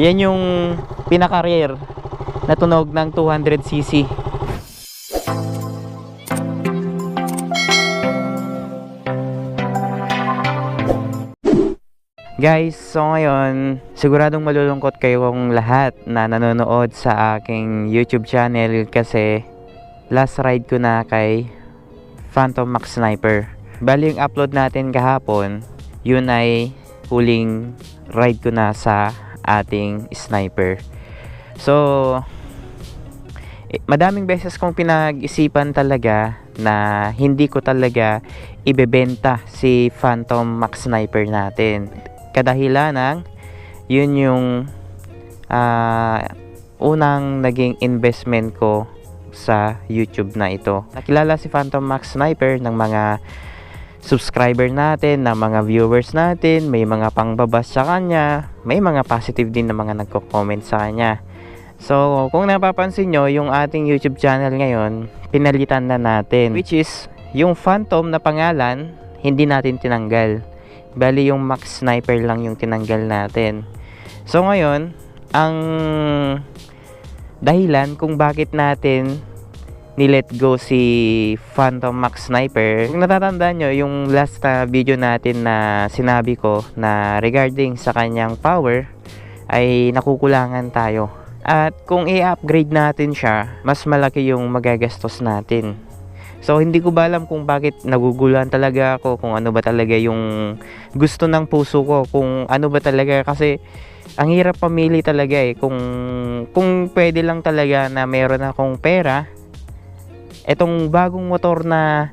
Yan yung pinaka-rare na tunog ng 200cc. Guys, so ngayon, siguradong malulungkot kayong lahat na nanonood sa aking YouTube channel kasi last ride ko na kay Phantom Max Sniper. Bali yung upload natin kahapon, yun ay huling ride ko na sa ating sniper. So, eh, madaming beses kong pinag-isipan talaga na hindi ko talaga ibebenta si Phantom Max Sniper natin. Kadahilan ng yun yung ah, unang naging investment ko sa YouTube na ito. Nakilala si Phantom Max Sniper ng mga subscriber natin, ng mga viewers natin, may mga pangbabas sa kanya, may mga positive din na mga nagko-comment sa kanya. So, kung napapansin nyo, yung ating YouTube channel ngayon, pinalitan na natin. Which is, yung Phantom na pangalan, hindi natin tinanggal. Bali, yung Max Sniper lang yung tinanggal natin. So, ngayon, ang dahilan kung bakit natin nilet go si Phantom Max Sniper. Kung natatandaan nyo, yung last na video natin na sinabi ko na regarding sa kanyang power, ay nakukulangan tayo. At kung i-upgrade natin siya, mas malaki yung magagastos natin. So hindi ko ba alam kung bakit naguguluhan talaga ako kung ano ba talaga yung gusto ng puso ko, kung ano ba talaga kasi ang hirap pamili talaga eh kung kung pwede lang talaga na meron akong pera etong bagong motor na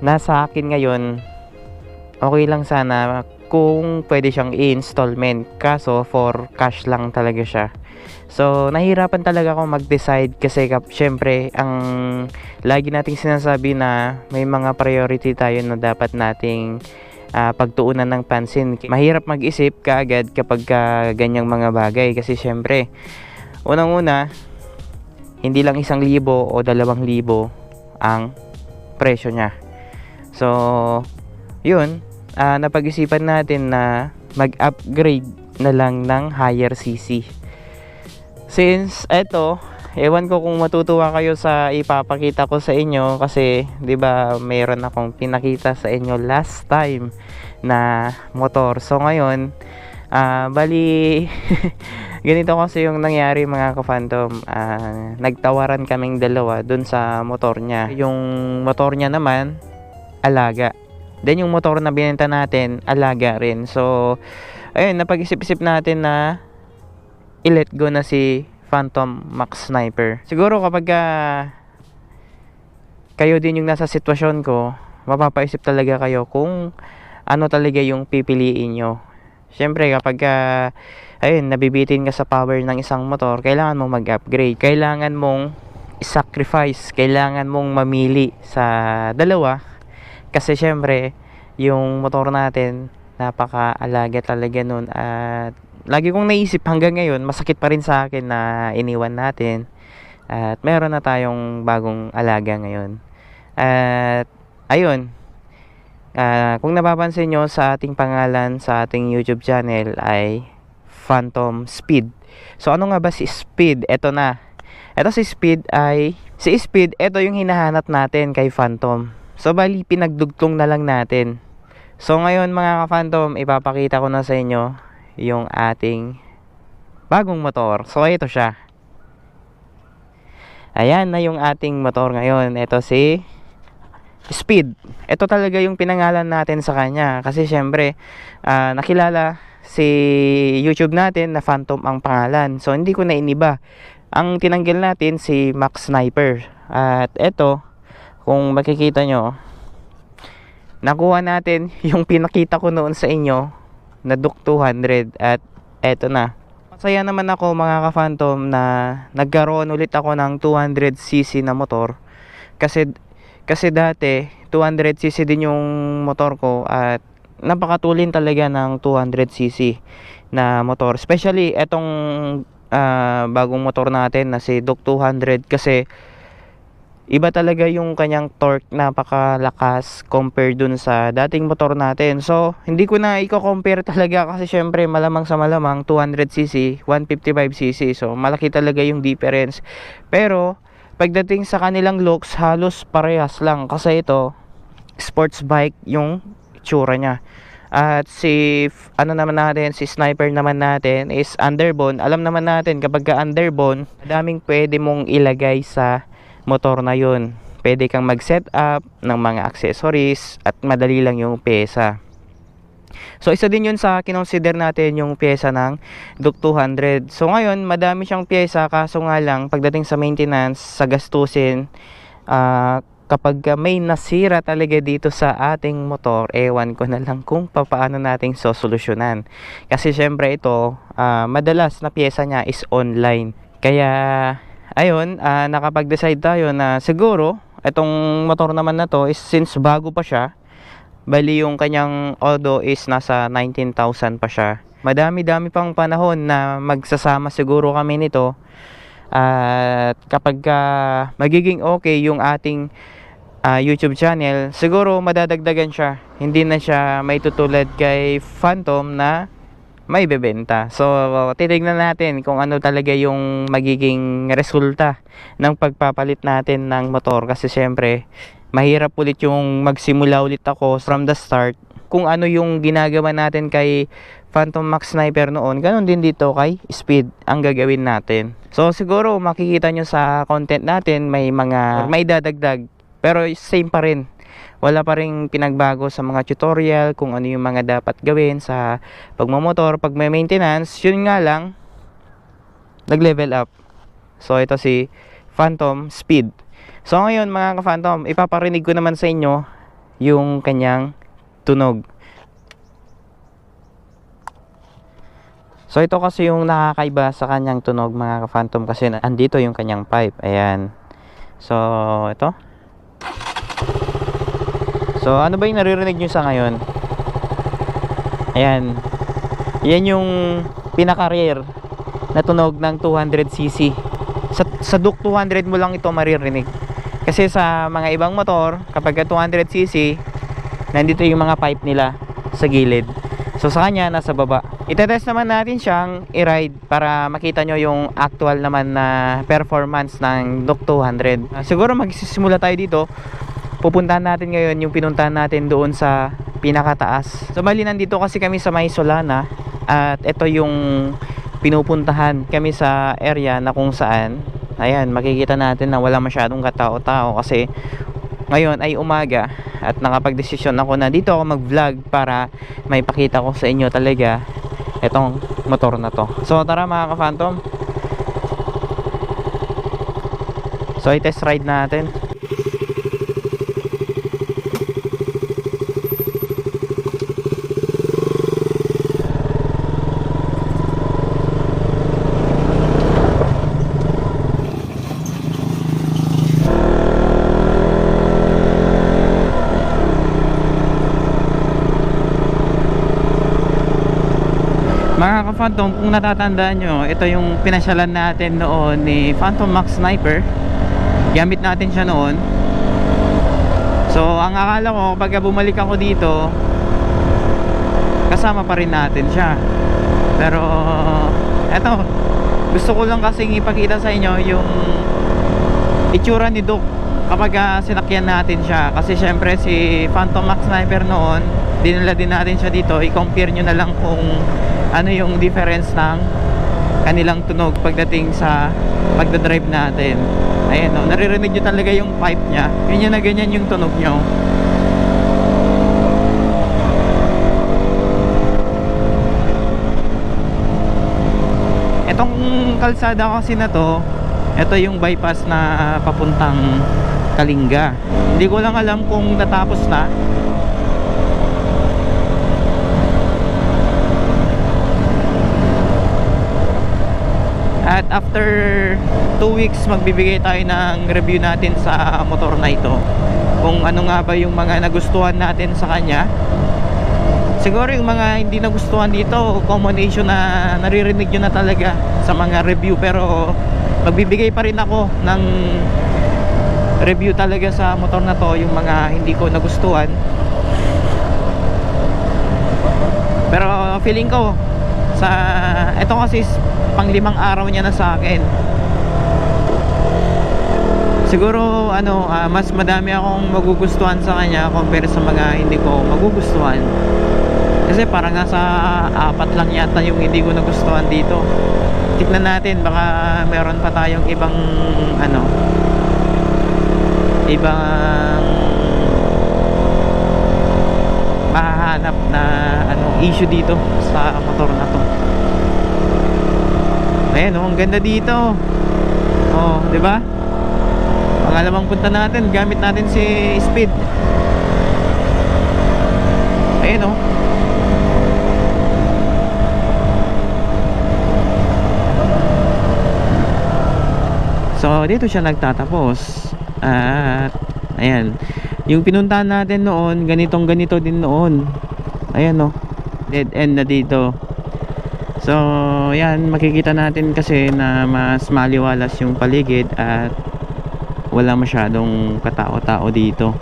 nasa akin ngayon okay lang sana kung pwede siyang i-installment. Kaso for cash lang talaga siya. So nahirapan talaga ako mag-decide kasi syempre ang lagi nating sinasabi na may mga priority tayo na dapat nating ah, pagtuunan ng pansin. Mahirap mag-isip kaagad kapag ka ganyang mga bagay. Kasi syempre unang-una hindi lang isang libo o dalawang libo ang presyo niya. So, yun, ah, napag-isipan natin na mag-upgrade na lang ng higher CC. Since eto, ewan ko kung matutuwa kayo sa ipapakita ko sa inyo kasi 'di ba mayroon akong pinakita sa inyo last time na motor. So ngayon, ah bali ganito kasi yung nangyari mga ka-phantom. Ah, nagtawaran kaming dalawa dun sa motor niya. Yung motor niya naman alaga. Then yung motor na binenta natin alaga rin. So ayun napag-isip-isip natin na i-let go na si Phantom Max Sniper. Siguro kapag ah, kayo din yung nasa sitwasyon ko mapapaisip talaga kayo kung ano talaga yung pipiliin nyo. Siyempre kapag ah, ayun, nabibitin ka sa power ng isang motor, kailangan mong mag-upgrade. Kailangan mong sacrifice, kailangan mong mamili sa dalawa. Kasi syempre, yung motor natin, napaka-alaga talaga nun. At lagi kong naisip hanggang ngayon, masakit pa rin sa akin na iniwan natin. At meron na tayong bagong alaga ngayon. At ayun, Ah, kung napapansin nyo sa ating pangalan sa ating YouTube channel ay Phantom Speed. So ano nga ba si Speed? Ito na. Ito si Speed ay si Speed, ito yung hinahanap natin kay Phantom. So bali pinagdugtong na lang natin. So ngayon mga ka-Phantom, ipapakita ko na sa inyo yung ating bagong motor. So ito siya. Ayan na yung ating motor ngayon. Ito si Speed. Ito talaga yung pinangalan natin sa kanya kasi syempre ah, nakilala si YouTube natin na Phantom ang pangalan. So hindi ko na iniba. Ang tinanggal natin si Max Sniper. At ito, kung makikita nyo, nakuha natin yung pinakita ko noon sa inyo na Duke 200 at eto na. Masaya naman ako mga ka-Phantom na nagkaroon ulit ako ng 200cc na motor kasi kasi dati, 200cc din yung motor ko at napakatulin talaga ng 200cc na motor. Especially etong ah, bagong motor natin na si Duke 200 kasi iba talaga yung kanyang torque napakalakas compare dun sa dating motor natin. So hindi ko na i-compare talaga kasi syempre malamang sa malamang 200cc 155cc so malaki talaga yung difference. Pero pagdating sa kanilang looks halos parehas lang. Kasi ito sports bike yung tsura niya at si ano naman natin si sniper naman natin is underbone alam naman natin kapag ka underbone daming pwede mong ilagay sa motor na yun. Pwede kang mag-set up ng mga accessories at madali lang yung pyesa. So isa din yun sa kinonsider natin yung pyesa ng Duke 200. So ngayon, madami siyang pyesa kaso nga lang pagdating sa maintenance, sa gastusin, ah, kapag ka may nasira talaga dito sa ating motor, ewan ko na lang kung paano nating sosolusyonan. Kasi syempre ito, ah, madalas na pyesa niya is online. Kaya ayun, ah, nakapag-decide tayo na siguro itong motor naman na to is since bago pa siya, bali yung kanyang Odo is nasa 19,000 pa siya. Madami-dami pang panahon na magsasama siguro kami nito. At kapag ka magiging okay yung ating ah, YouTube channel, siguro madadagdagan siya. Hindi na siya may tutulad kay Phantom na may bebenta. So, titignan natin kung ano talaga yung magiging resulta ng pagpapalit natin ng motor kasi syempre mahirap ulit yung magsimula ulit ako from the start kung ano yung ginagawa natin kay Phantom Max Sniper noon, ganun din dito kay Speed ang gagawin natin. So siguro makikita nyo sa content natin may mga may dadagdag pero same pa rin wala pa rin pinagbago sa mga tutorial kung ano yung mga dapat gawin sa pagmamotor, pag may maintenance, yun nga lang nag-level up. So ito si Phantom Speed. So ngayon mga ka-Phantom, ipaparinig ko naman sa inyo yung kanyang tunog. So ito kasi yung nakakaiba sa kanyang tunog mga ka-Phantom kasi andito yung kanyang pipe. Ayan. So ito. So, ano ba yung naririnig nyo sa ngayon? Ayan. Yan yung pinaka-rare na tunog ng 200cc. Sa, sa Duke 200 mo lang ito maririnig. Kasi sa mga ibang motor, kapag ka 200cc, nandito yung mga pipe nila sa gilid. So, sa kanya, nasa baba. Itetest naman natin siyang i-ride para makita nyo yung actual naman na performance ng Duke 200. Ah, siguro magsisimula tayo dito pupuntahan natin ngayon yung pinuntahan natin doon sa pinakataas. So bali nandito kasi kami sa May Solana at ito yung pinupuntahan kami sa area na kung saan ayan makikita natin na wala masyadong katao-tao kasi ngayon ay umaga at nakapag-desisyon ako na dito ako mag-vlog para may pakita ko sa inyo talaga itong motor na to. So tara mga ka-phantom. So i-test ride natin. Mga ka-Phantom, kung natatandaan nyo, ito yung pinasyalan natin noon ni Phantom Max Sniper. Gamit natin siya noon. So, ang akala ko, pagka bumalik ako dito, kasama pa rin natin siya. Pero, eto, gusto ko lang kasing ipakita sa inyo yung itsura ni Duke kapag ah, sinakyan natin siya. Kasi syempre si Phantom Max Sniper noon, dinala din natin siya dito. I-compare nyo na lang kung ano yung difference ng kanilang tunog pagdating sa pagdadrive natin. Ayan no, naririnig nyo talaga yung pipe niya. Ganyan na ganyan yung tunog nyo. Etong kalsada kasi na to, ito yung bypass na papuntang Kalinga. Hindi ko lang alam kung natapos na. After 2 weeks magbibigay tayo ng review natin sa motor na ito. Kung ano nga ba yung mga nagustuhan natin sa kanya. Siguro yung mga hindi nagustuhan dito, common issue na naririnig nyo na talaga sa mga review pero magbibigay pa rin ako ng review talaga sa motor na to yung mga hindi ko nagustuhan pero feeling ko sa ito kasi panglimang araw niya na sa akin. Siguro ano ah, mas madami akong magugustuhan sa kanya compare sa mga hindi ko magugustuhan. Kasi parang nasa apat lang yata yung hindi ko nagustuhan dito. Tignan natin baka meron pa tayong ibang ano ibang mahahanap na ano issue dito sa motor na to ayan oh ang ganda dito oh di ba pangalawang punta natin gamit natin si speed ayan oh So, dito siya nagtatapos. At, ayan. Yung pinuntahan natin noon, ganitong ganito din noon. Ayan, no. Dead end na dito. So, ayan. Makikita natin kasi na mas maliwalas yung paligid at wala masyadong katao-tao dito.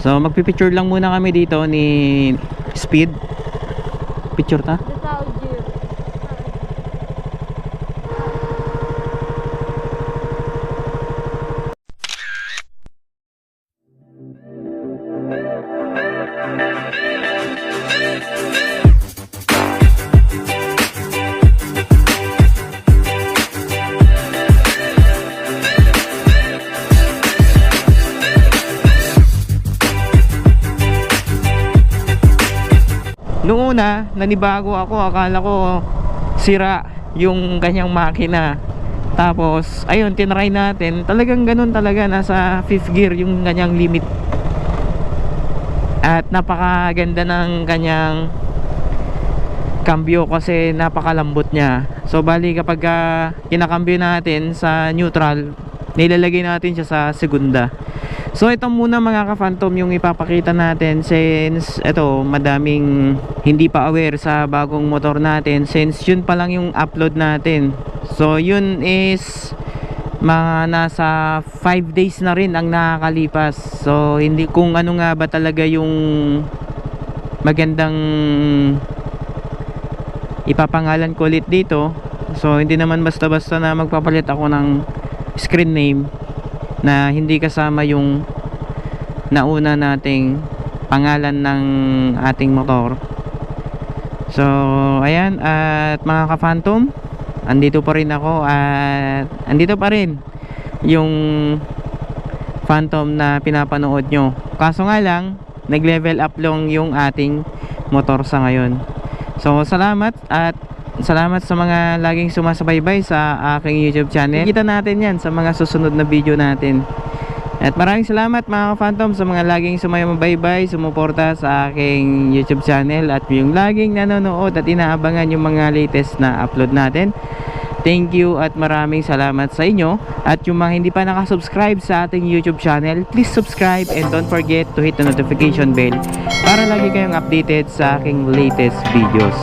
So, magpipicture lang muna kami dito ni Speed. Picture ta? Una, nanibago ako. Akala ko sira yung kanyang makina. Tapos, ayun, tinry natin. Talagang ganun talaga. Nasa 5th gear yung kanyang limit. At napakaganda ng kanyang cambio kasi napakalambot niya. So, bali kapag uh, kinakambyo natin sa neutral, nilalagay natin siya sa segunda. So ito muna mga ka-phantom yung ipapakita natin since ito madaming hindi pa aware sa bagong motor natin since yun pa lang yung upload natin. So yun is mga nasa 5 days na rin ang nakakalipas. So hindi kung ano nga ba talaga yung magandang ipapangalan ko ulit dito. So hindi naman basta-basta na magpapalit ako ng screen name na hindi kasama yung nauna nating pangalan ng ating motor. So ayan at mga ka-phantom andito pa rin ako at andito pa rin yung phantom na pinapanood nyo. Kaso nga lang nag level up lang yung ating motor sa ngayon. So salamat at salamat sa mga laging sumasabay-bay sa aking YouTube channel. Kita natin yan sa mga susunod na video natin. At maraming salamat mga phantom sa mga laging sumayabay-bay, sumuporta sa aking YouTube channel at yung laging nanonood at inaabangan yung mga latest na upload natin. Thank you at maraming salamat sa inyo. At yung mga hindi pa nakasubscribe sa ating YouTube channel, please subscribe and don't forget to hit the notification bell para lagi kayong updated sa aking latest videos.